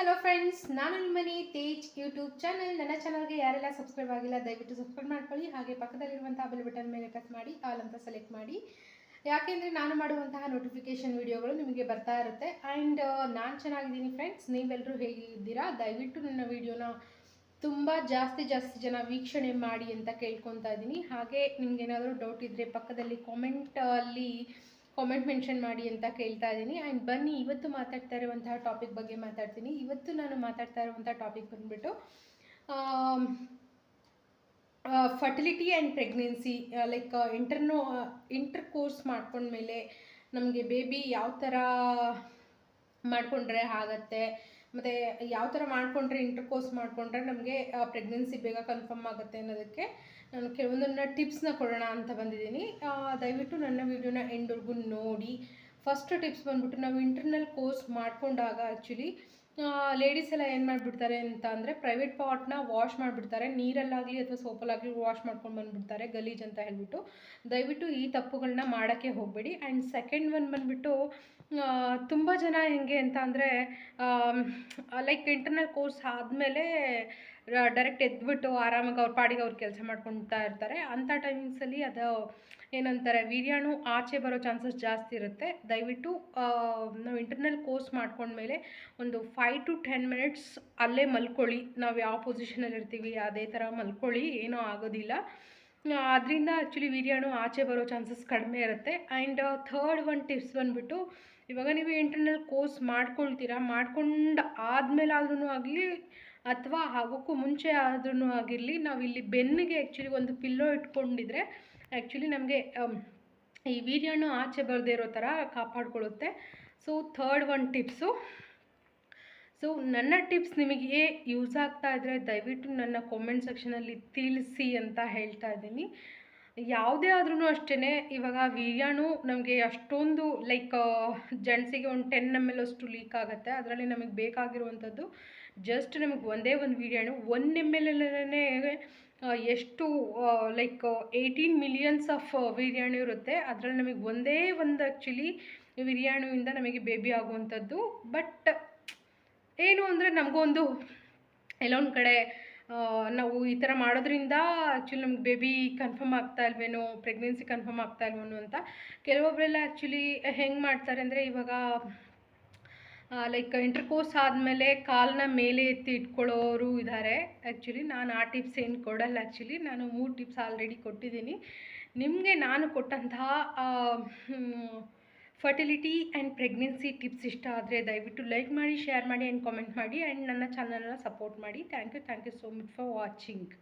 Hello friends ನಾನು ನಿಮ್ಮನೆ Tej YouTube channel ನನ್ನ ಚಾನಲ್ಗೆ ಯಾರೆಲ್ಲ ಸಬ್ಸ್ಕ್ರೈಬ್ ಆಗಿಲ್ಲ, ದಯವಿಟ್ಟು ಸಬ್ಸ್ಕ್ರೈಬ್ ಮಾಡ್ಕೊಳ್ಳಿ. ಹಾಗೆ ಪಕ್ಕದಲ್ಲಿರುವಂತಹ ಬೆಲ್ ಬಟನ್ ಮೇಲೆ ಪ್ರೆಸ್ ಮಾಡಿ ಆಲ್ ಅಂತ ಸೆಲೆಕ್ಟ್ ಮಾಡಿ. ಯಾಕೆಂದರೆ ನಾನು ಮಾಡುವಂತಹ ನೋಟಿಫಿಕೇಷನ್ ವಿಡಿಯೋಗಳು ನಿಮಗೆ ಬರ್ತಾ ಇರುತ್ತೆ. ಆ್ಯಂಡ್ ನಾನು ಚೆನ್ನಾಗಿದ್ದೀನಿ ಫ್ರೆಂಡ್ಸ್ ನೀವೆಲ್ಲರೂ ಹೇಗಿದ್ದೀರಾ? ದಯವಿಟ್ಟು ನನ್ನ ವಿಡಿಯೋನ ತುಂಬ ಜಾಸ್ತಿ ಜಾಸ್ತಿ ಜನ ವೀಕ್ಷಣೆ ಮಾಡಿ ಅಂತ ಕೇಳ್ಕೊತಾ ಇದ್ದೀನಿ. ಹಾಗೆ ನಿಮ್ಗೇನಾದರೂ ಡೌಟ್ ಇದ್ದರೆ ಪಕ್ಕದಲ್ಲಿ ಕಾಮೆಂಟಲ್ಲಿ ಕಾಮೆಂಟ್ ಮೆನ್ಷನ್ ಮಾಡಿ ಅಂತ ಕೇಳ್ತಾ ಇದ್ದೀನಿ. ಆ್ಯಂಡ್ ಬನ್ನಿ, ಇವತ್ತು ಮಾತಾಡ್ತಾ ಇರುವಂತಹ ಟಾಪಿಕ್ ಬಗ್ಗೆ ಮಾತಾಡ್ತೀನಿ. ಇವತ್ತು ನಾನು ಮಾತಾಡ್ತಾ ಇರುವಂಥ ಟಾಪಿಕ್ ಬಂದುಬಿಟ್ಟು ಫರ್ಟಿಲಿಟಿ ಆ್ಯಂಡ್ ಪ್ರೆಗ್ನೆನ್ಸಿ ಲೈಕ್ ಇಂಟರ್ನೋ ಇಂಟರ್ ಕೋರ್ಸ್ ಮಾಡ್ಕೊಂಡ್ಮೇಲೆ ನಮಗೆ ಬೇಬಿ ಯಾವ ಥರ ಮಾಡಿಕೊಂಡ್ರೆ ಆಗತ್ತೆ ಮತ್ತು ಯಾವ ಥರ ಮಾಡಿಕೊಂಡ್ರೆ ಇಂಟರ್ ಕೋರ್ಸ್ ಮಾಡಿಕೊಂಡ್ರೆ ನಮಗೆ ಪ್ರೆಗ್ನೆನ್ಸಿ ಬೇಗ ಕನ್ಫರ್ಮ್ ಆಗುತ್ತೆ ಅನ್ನೋದಕ್ಕೆ ನಾನು ಕೆಲವೊಂದನ್ನು ಟಿಪ್ಸ್ನ ಕೊಡೋಣ ಅಂತ ಬಂದಿದ್ದೀನಿ. ದಯವಿಟ್ಟು ನನ್ನ ವಿಡಿಯೋನ ಎಂಡ್ವರೆಗೂ ನೋಡಿ. ಫಸ್ಟ್ ಟಿಪ್ಸ್ ಬಂದ್ಬಿಟ್ಟು ನಾವು ಇಂಟರ್ನಲ್ ಕೋರ್ಸ್ ಮಾಡಿಕೊಂಡಾಗ ಆ್ಯಕ್ಚುಲಿ ಲೇಡೀಸ್ ಎಲ್ಲ ಏನು ಮಾಡಿಬಿಡ್ತಾರೆ ಅಂತ ಅಂದರೆ ಪ್ರೈವೇಟ್ ಪಾಟ್ನ ವಾಶ್ ಮಾಡಿಬಿಡ್ತಾರೆ. ನೀರಲ್ಲಾಗಲಿ ಅಥವಾ ಸೋಪಲ್ಲಾಗಲಿ ವಾಶ್ ಮಾಡ್ಕೊಂಡು ಬಂದುಬಿಡ್ತಾರೆ, ಗಲೀಜ್ ಅಂತ ಹೇಳ್ಬಿಟ್ಟು. ದಯವಿಟ್ಟು ಈ ತಪ್ಪುಗಳನ್ನ ಮಾಡೋಕ್ಕೆ ಹೋಗಬೇಡಿ. ಆ್ಯಂಡ್ ಸೆಕೆಂಡ್ ಒನ್ ಬಂದುಬಿಟ್ಟು ತುಂಬ ಜನ ಹೆಂಗೆ ಅಂತ ಅಂದರೆ ಲೈಕ್ ಇಂಟರ್ನಲ್ ಕೋರ್ಸ್ ಆದಮೇಲೆ ಡೈರೆಕ್ಟ್ ಎದ್ಬಿಟ್ಟು ಆರಾಮಾಗಿ ಅವ್ರ ಪಾಡಿಗೆ ಅವ್ರು ಕೆಲಸ ಮಾಡ್ಕೊಳ್ತಾ ಇರ್ತಾರೆ. ಅಂಥ ಟೈಮಿಂಗ್ಸಲ್ಲಿ ಅದು ಏನಂತಾರೆ ವೀರ್ಯಾಣು ಆಚೆ ಬರೋ ಚಾನ್ಸಸ್ ಜಾಸ್ತಿ ಇರುತ್ತೆ. ದಯವಿಟ್ಟು ನಾವು ಇಂಟರ್ನಲ್ ಕೋರ್ಸ್ ಮಾಡ್ಕೊಂಡ್ಮೇಲೆ ಒಂದು ಫೈವ್ ಟು ಟೆನ್ ಮಿನಿಟ್ಸ್ ಅಲ್ಲೇ ಮಲ್ಕೊಳ್ಳಿ. ನಾವು ಯಾವ ಪೊಸಿಷನಲ್ಲಿ ಇರ್ತೀವಿ, ಅದೇ ಥರ ಮಲ್ಕೊಳ್ಳಿ. ಏನೂ ಆಗೋದಿಲ್ಲ. ಅದರಿಂದ ಆ್ಯಕ್ಚುಲಿ ವೀರ್ಯಾಣು ಆಚೆ ಬರೋ ಚಾನ್ಸಸ್ ಕಡಿಮೆ ಇರುತ್ತೆ. ಆ್ಯಂಡ್ ಥರ್ಡ್ ಒನ್ ಟಿಪ್ಸ್ ಬಂದುಬಿಟ್ಟು, ಇವಾಗ ನೀವು ಇಂಟರ್ನಲ್ ಕೋರ್ಸ್ ಮಾಡ್ಕೊಳ್ತೀರಾ, ಮಾಡ್ಕೊಂಡು ಆದಮೇಲಾದ್ರೂ ಆಗಲಿ ಅಥವಾ ಆಗೋಕ್ಕೂ ಮುಂಚೆ ಆದ್ರೂ ಆಗಿರಲಿ, ನಾವು ಇಲ್ಲಿ ಬೆನ್ನಿಗೆ ಆ್ಯಕ್ಚುಲಿ ಒಂದು ಪಿಲ್ಲೋ ಇಟ್ಕೊಂಡಿದ್ರೆ ಆ್ಯಕ್ಚುಲಿ ನಮಗೆ ಈ ವೀರ್ಯಾಣು ಆಚೆ ಬರದೇ ಇರೋ ಥರ ಕಾಪಾಡ್ಕೊಳ್ಳುತ್ತೆ so third one tips so ನನ್ನ ಟಿಪ್ಸ್ ನಿಮಗೆ ಯೂಸ್ ಆಗ್ತಾ ಇದ್ದರೆ ದಯವಿಟ್ಟು ನನ್ನ ಕಾಮೆಂಟ್ ಸೆಕ್ಷನಲ್ಲಿ ತಿಳಿಸಿ ಅಂತ ಹೇಳ್ತಾ ಇದ್ದೀನಿ. ಯಾವುದೇ ಆದ್ರೂ ಅಷ್ಟೇ ಇವಾಗ ವೀರ್ಯಾಣು ನಮಗೆ ಅಷ್ಟೊಂದು ಲೈಕ್ ಜೆಂಟ್ಸಿಗೆ ಒಂದು ಟೆನ್ ಎಂ ಎಲ್ ಅಷ್ಟು ಲೀಕ್ ಆಗುತ್ತೆ. ಅದರಲ್ಲಿ ನಮಗೆ ಬೇಕಾಗಿರುವಂಥದ್ದು ಜಸ್ಟ್ ನಮಗೆ ಒಂದೇ ಒಂದು ವೀರ್ಯಾಣು. ಒನ್ ಎಂ ಎಲ್ ಎಲ್ಲೇ ಎಷ್ಟು ಲೈಕ್ ಏಯ್ಟೀನ್ ಮಿಲಿಯನ್ಸ್ ಆಫ್ ವೀರ್ಯಾಣು ಇರುತ್ತೆ. ಅದರಲ್ಲಿ ನಮಗೆ ಒಂದೇ ಒಂದು ಆ್ಯಕ್ಚುಲಿ ವೀರ್ಯಾಣುವಿಂದ ನಮಗೆ ಬೇಬಿ ಆಗುವಂಥದ್ದು. ಬಟ್ ಏನು ಅಂದರೆ ನಮಗೊಂದು, ಎಲ್ಲೊಂದು ಕಡೆ ನಾವು ಈ ಥರ ಮಾಡೋದ್ರಿಂದ ಆ್ಯಕ್ಚುಲಿ ನಮ್ಗೆ ಬೇಬಿ ಕನ್ಫರ್ಮ್ ಆಗ್ತಾ ಇಲ್ವೇನೋ ಪ್ರೆಗ್ನೆನ್ಸಿ ಕನ್ಫರ್ಮ್ ಆಗ್ತಾ ಇಲ್ವೇನೋ ಅಂತ ಕೆಲವೊಬ್ಬರೆಲ್ಲ ಆ್ಯಕ್ಚುಲಿ ಹೆಂಗೆ ಮಾಡ್ತಾರೆ ಅಂದರೆ ಇವಾಗ ಲೈಕ್ ಇಂಟರ್ಕೋರ್ಸ್ ಆದಮೇಲೆ ಕಾಲನ್ನ ಮೇಲೆ ಎತ್ತಿ ಇಟ್ಕೊಳ್ಳೋರು ಇದ್ದಾರೆ ಆ್ಯಕ್ಚುಲಿ ನಾನು ಆ ಟಿಪ್ಸ್ ಏನು ಕೊಡಲ್ಲ ಆ್ಯಕ್ಚುಲಿ ನಾನು ಮೂರು ಟಿಪ್ಸ್ ಆಲ್ರೆಡಿ ಕೊಟ್ಟಿದ್ದೀನಿ. ನಿಮಗೆ ನಾನು ಕೊಟ್ಟಂತಹ ಫರ್ಟಿಲಿಟಿ ಆ್ಯಂಡ್ ಪ್ರೆಗ್ನೆನ್ಸಿ ಟಿಪ್ಸ್ ಇಷ್ಟ ಆದರೆ ದಯವಿಟ್ಟು ಲೈಕ್ ಮಾಡಿ ಶೇರ್ ಮಾಡಿ ಆ್ಯಂಡ್ ಕಾಮೆಂಟ್ ಮಾಡಿ ಆ್ಯಂಡ್ ನನ್ನ ಚಾನಲ್ನ ಸಪೋರ್ಟ್ ಮಾಡಿ. Thank you thank you so much for watching